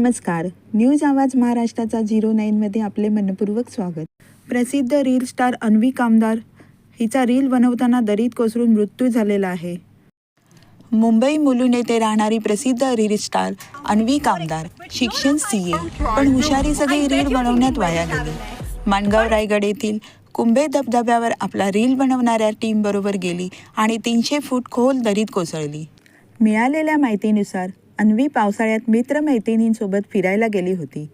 नमस्कार. न्यूज आवाज महाराष्ट्राचा झिरो नाईनमध्ये आपले मनपूर्वक स्वागत. प्रसिद्ध रील स्टार अन्वी कामदार हिचा रील बनवताना दरीत कोसळून मृत्यू झालेला आहे. मुंबई मुलून येथे राहणारी प्रसिद्ध रील स्टार अन्वी कामदार शिक्षण सी ए पण हुशारी सगळी रील बनवण्यात वाया गेली. माणगाव रायगड येथील कुंभे धबधब्यावर आपला रील बनवणाऱ्या टीमबरोबर गेली आणि तीनशे फूट खोल दरीत कोसळली. मिळालेल्या माहितीनुसार अन्वी पावसाळ्यात मित्रमैत्रिणींसोबत फिरायला गेली होती.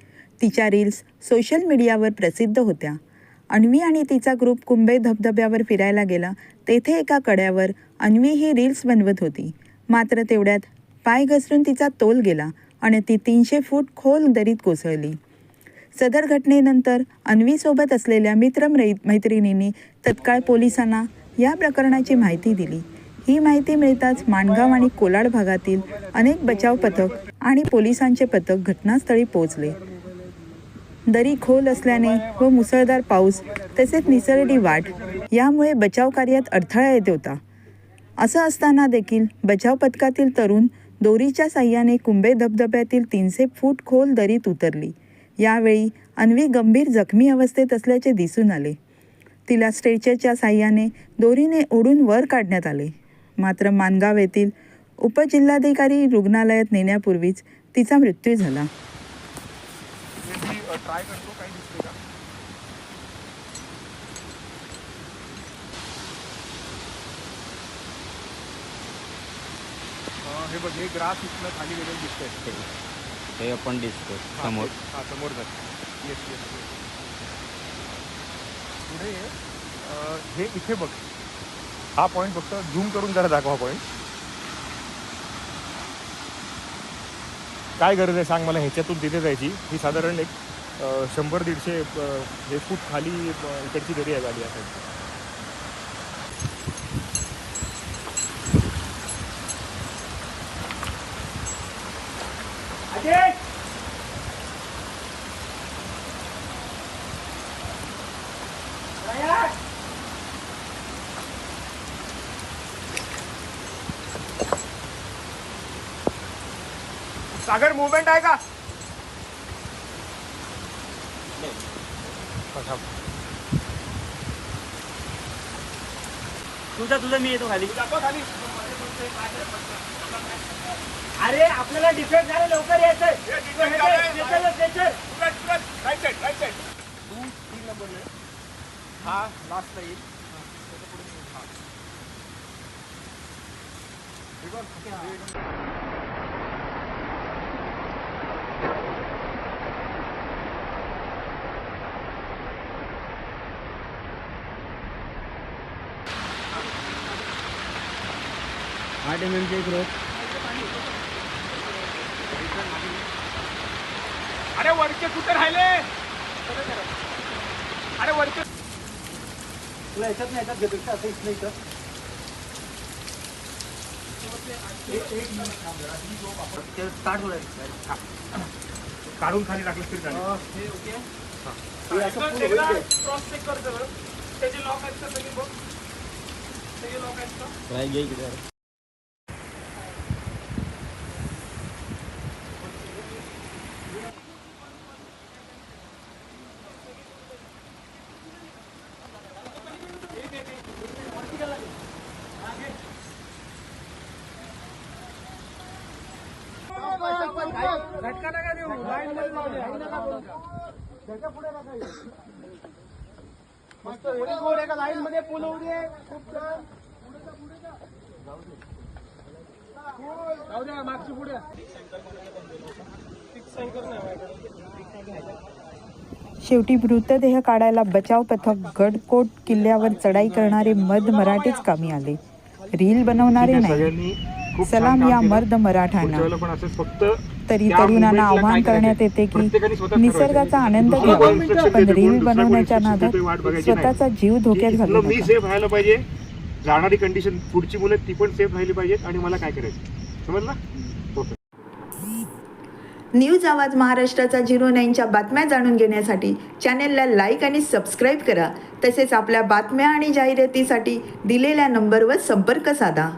तिच्या रील्स सोशल मीडियावर प्रसिद्ध होत्या. अन्वी आणि तिचा ग्रुप कुंभे धबधब्यावर फिरायला गेला. तेथे एका कड्यावर अन्वी ही रील्स बनवत होती. मात्र तेवढ्यात पाय घसरून तिचा तोल गेला आणि ती तीनशे फूट खोल दरीत कोसळली. सदर घटनेनंतर अन्वीसोबत असलेल्या मित्र मैत्रिणींनी तत्काळ पोलिसांना या प्रकरणाची माहिती दिली. ही माहिती मिळताच माणगाव आणि कोलाड भागातील अनेक बचाव पथक आणि पोलिसांचे पथक घटनास्थळी पोहोचले. दरी खोल असल्याने व मुसळधार पाऊस तसेच निसरडी वाट यामुळे बचाव कार्यात अडथळा येत होता. असं असताना देखील बचाव पथकातील तरुण दोरीच्या साह्याने कुंभे धबधब्यातील तीनशे फूट खोल दरीत उतरली. यावेळी अन्वी गंभीर जखमी अवस्थेत असल्याचे दिसून आले. तिला स्ट्रेचरच्या साह्याने दोरीने ओढून वर काढण्यात आले. मात्र मानगाव येथील उपजिल्हाधिकारी रुग्णालयात नेण्यापूर्वीच तिचा मृत्यू झाला. हे बघ हे ग्रास इथलं खाली गेलेलं दिसतंय. हे आपण दिसतो समोर. हा समोर जात. येस येस पुढे अं, हे इथे बघ. हा पॉईंट फक्त झूम करून जरा दाखवा पॉईंट काय गरज आहे सांग मला? ह्याच्यातून तिथे जायची. ही साधारण एक शंभर दीडशे हे फूट खाली इकडची दरी आहे गाडी असायची सागर मुवमेंट आहे का. तुझा तुझा मी येतो खाली. अरे आपल्याला डिफेक्ट झालं लवकर यायचंय हे side. तू तीन नंबर. हा लास्टला येईल. त्याच्या पुढे तू. हा. हे बघ, हे एकदम- आठ एम एमचे एक रोप अरे वरचे कुठे राहिले? अरे वरचे तुला याच्यात नाही याच्यात घेतो असं इथलं इथं. काढून खाली टाकलं तरी चालेल. हे. क्रॉस चेक कर जरा त्याचे लॉक आहेत का? सगळे बघ. त्याचे लॉक आहेत का? झटका नका देऊ लाईन मध्ये जाऊ द्या. लाईन मध्ये पूल होऊ दे जाऊ द्या मागची पुढे शेवटी मृतदेह काढायला बचाव पथक गडकोट किल्ल्यावर चढाई करणारे मर्द मराठीच कामी आले रील बनवणारे नाही खूप छान सलाम या. मर्द पण फक्त तरी तरुणांना आवाहन करण्यात? येते की निसर्गाचा. आनंद घ्यावा पण रील बनवण्याच्या नादात. स्वतःचा जीव धोक्यात घालू मी सेफ राहायला पाहिजे जाणारी कंडिशन पुढची मुलं ती पण सेफ राहिली पाहिजेत आणि मला काय करायचं समजलं न्यूज आवाज महाराष्ट्राचा झिरो नाईनच्या बातम्या जाणून घेण्यासाठी चॅनेलला लाईक आणि सबस्क्राईब करा तसेच आपल्या बातम्या आणि जाहिरातीसाठी दिलेल्या नंबरवर संपर्क साधा